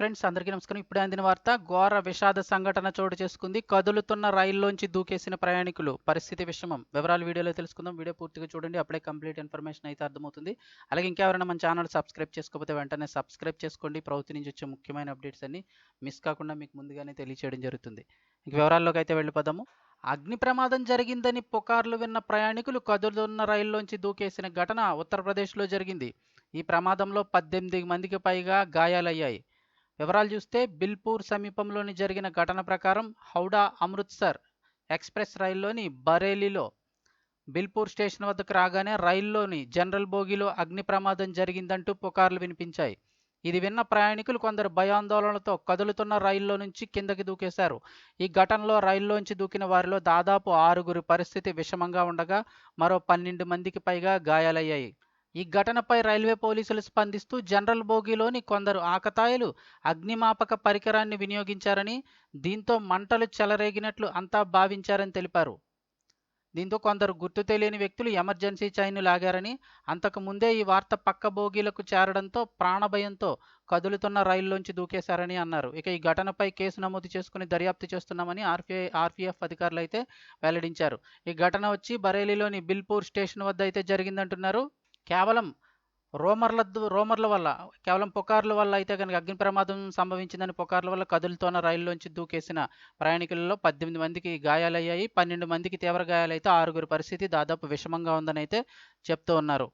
Friends అందరికీ నమస్కారం. ఇప్పుడే అందిన వార్త ఘోర విషాద సంఘటన చోటు చేసుకుంది. కదులుతున్న రైల్లోంచి దూకేసిన ప్రయాణికులు. పరిస్థితి విషమం. వివరాలు వీడియోలో తెలుసుకుందాం. వీడియో పూర్తిగా చూడండి. అప్పుడే కంప్లీట్ ఇన్ఫర్మేషన్ అయితే అర్థమవుతుంది. అలాగే ఇంకెవరైనా మన ఛానల్ సబ్స్క్రైబ్ చేసుకోకపోతే వెంటనే సబ్స్క్రైబ్ చేసుకోండి. ప్రభుత్వం నుంచి వచ్చే ముఖ్యమైన అప్డేట్స్ అన్ని మిస్ కాకుండా మీకు ముందుగానే తెలియచేయడం జరుగుతుంది. ఇంక వివరాల్లోకి అయితే వెళ్ళిపోదాము. అగ్ని ప్రమాదం జరిగిందని పుకార్లు విన్న ప్రయాణికులు కదులుతున్న రైల్లోంచి దూకేసిన ఘటన ఉత్తరప్రదేశ్లో జరిగింది. ఈ ప్రమాదంలో పద్దెనిమిది మందికి పైగా గాయాలయ్యాయి. వివరాలు చూస్తే బిల్పూర్ సమీపంలోని జరిగిన ఘటన ప్రకారం హౌడా అమృత్సర్ ఎక్స్ప్రెస్ రైల్లోని బరేలీలో బిల్పూర్ స్టేషన్ వద్దకు రాగానే రైల్లోని జనరల్ బోగిలో అగ్ని ప్రమాదం జరిగిందంటూ పుకార్లు వినిపించాయి. ఇది విన్న ప్రయాణికులు కొందరు భయాందోళనలతో కదులుతున్న రైల్లో నుంచి కిందకి దూకేశారు. ఈ ఘటనలో రైల్లోంచి దూకిన వారిలో దాదాపు ఆరుగురి పరిస్థితి విషమంగా ఉండగా మరో పన్నెండు మందికి పైగా గాయాలయ్యాయి. ఈ ఘటనపై రైల్వే పోలీసులు స్పందిస్తూ జనరల్ బోగిలోని కొందరు ఆకతాయిలు అగ్నిమాపక పరికరాన్ని వినియోగించారని దీంతో మంటలు చెలరేగినట్లు అంతా భావించారని తెలిపారు. దీంతో కొందరు గుర్తు తెలియని వ్యక్తులు ఎమర్జెన్సీ చైన్ను లాగారని అంతకు ముందే ఈ వార్త పక్క బోగీలకు చేరడంతో ప్రాణభయంతో కదులుతున్న రైల్లోంచి దూకేశారని అన్నారు. ఇక ఈ ఘటనపై కేసు నమోదు చేసుకుని దర్యాప్తు చేస్తున్నామని ఆర్పీఐ ఆర్పిఎఫ్ అధికారులు అయితే వెల్లడించారు. ఈ ఘటన వచ్చి బరేలీలోని బిల్పూర్ స్టేషన్ వద్ద అయితే జరిగిందంటున్నారు. కేవలం రోమర్ల రోమర్ల వల్ల కేవలం పుకార్ల వల్ల అయితే కనుక అగ్ని ప్రమాదం సంభవించిందని పుకార్ల వల్ల కదులుతోన రైల్లోంచి దూకేసిన ప్రయాణికులలో పద్దెనిమిది మందికి గాయాలయ్యాయి. పన్నెండు మందికి తీవ్ర గాయాలైతే ఆరుగురి పరిస్థితి దాదాపు విషమంగా ఉందని అయితే చెప్తూ ఉన్నారు.